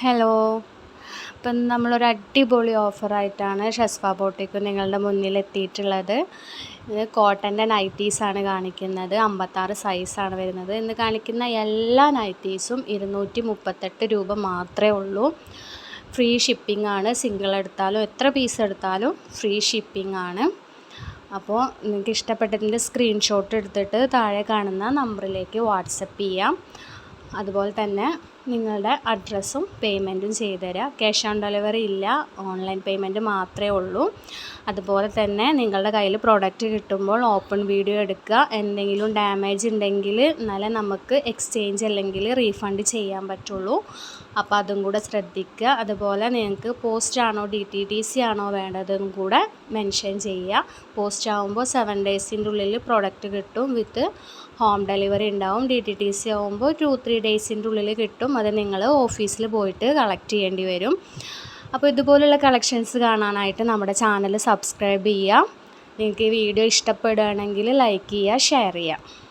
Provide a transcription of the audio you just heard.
Hello. ഇപ്പം നമ്മളൊരു അടിപൊളി ഓഫറായിട്ടാണ് ഷെസ്ഫ ബോട്ടിക്ക് നിങ്ങളുടെ മുന്നിൽ എത്തിയിട്ടുള്ളത് ഇത് കോട്ടന്റെ നൈറ്റീസാണ് കാണിക്കുന്നത്. അമ്പത്താറ് സൈസാണ് വരുന്നത്. ഇന്ന് കാണിക്കുന്ന എല്ലാ നൈറ്റീസും ഇരുന്നൂറ്റി മുപ്പത്തെട്ട് രൂപ മാത്രമേ ഉള്ളൂ. ഫ്രീ ഷിപ്പിംഗ് ആണ്. സിംഗിൾ എടുത്താലും എത്ര പീസ് എടുത്താലും ഫ്രീ ഷിപ്പിംഗ് ആണ്. അപ്പോൾ നിങ്ങൾക്ക് ഇഷ്ടപ്പെട്ടതിന്റെ സ്ക്രീൻഷോട്ട് എടുത്തിട്ട് താഴെ കാണുന്ന നമ്പറിലേക്ക് വാട്സപ്പ് ചെയ്യാം. അതുപോലെ തന്നെ നിങ്ങളുടെ അഡ്രസ്സും പേയ്മെന്റും ചെയ്തുതരാം ക്യാഷ് ഓൺ ഡെലിവറി ഇല്ല. ഓൺലൈൻ പേയ്മെന്റ് മാത്രമേ ഉള്ളൂ. അതുപോലെ തന്നെ നിങ്ങളുടെ കയ്യിൽ പ്രോഡക്റ്റ് കിട്ടുമ്പോൾ ഓപ്പൺ വീഡിയോ എടുക്കുക. എന്തെങ്കിലും ഡാമേജ് ഉണ്ടെങ്കിൽ എന്നാലേ നമുക്ക് എക്സ്ചേഞ്ച് അല്ലെങ്കിൽ റീഫണ്ട് ചെയ്യാൻ പറ്റുള്ളൂ. അപ്പോൾ അതും കൂടെ ശ്രദ്ധിക്കുക. അതുപോലെ നിങ്ങൾക്ക് പോസ്റ്റ് ആണോ ഡി ടി ടി സി ആണോ വേണ്ടതെന്നും കൂടെ മെൻഷൻ ചെയ്യുക. പോസ്റ്റ് ആകുമ്പോൾ സെവൻ ഡേയ്സിന്റെ ഉള്ളിൽ പ്രോഡക്റ്റ് കിട്ടും. വിത്ത് ഹോം ഡെലിവറി ഉണ്ടാവും. ഡി ടി ടി സി ആകുമ്പോൾ ടു ത്രീ ഡേയ്സിന്റെ ഉള്ളിൽ കിട്ടും. അത് നിങ്ങൾ ഓഫീസിൽ പോയിട്ട് കളക്ട് ചെയ്യേണ്ടി വരും. അപ്പോൾ ഇതുപോലുള്ള കളക്ഷൻസ് കാണാനായിട്ട് നമ്മുടെ ചാനൽ സബ്സ്ക്രൈബ് ചെയ്യുക. നിങ്ങൾക്ക് ഈ വീഡിയോ ഇഷ്ടപ്പെടുകയാണെങ്കിൽ ലൈക്ക് ചെയ്യുക ഷെയർ ചെയ്യുക.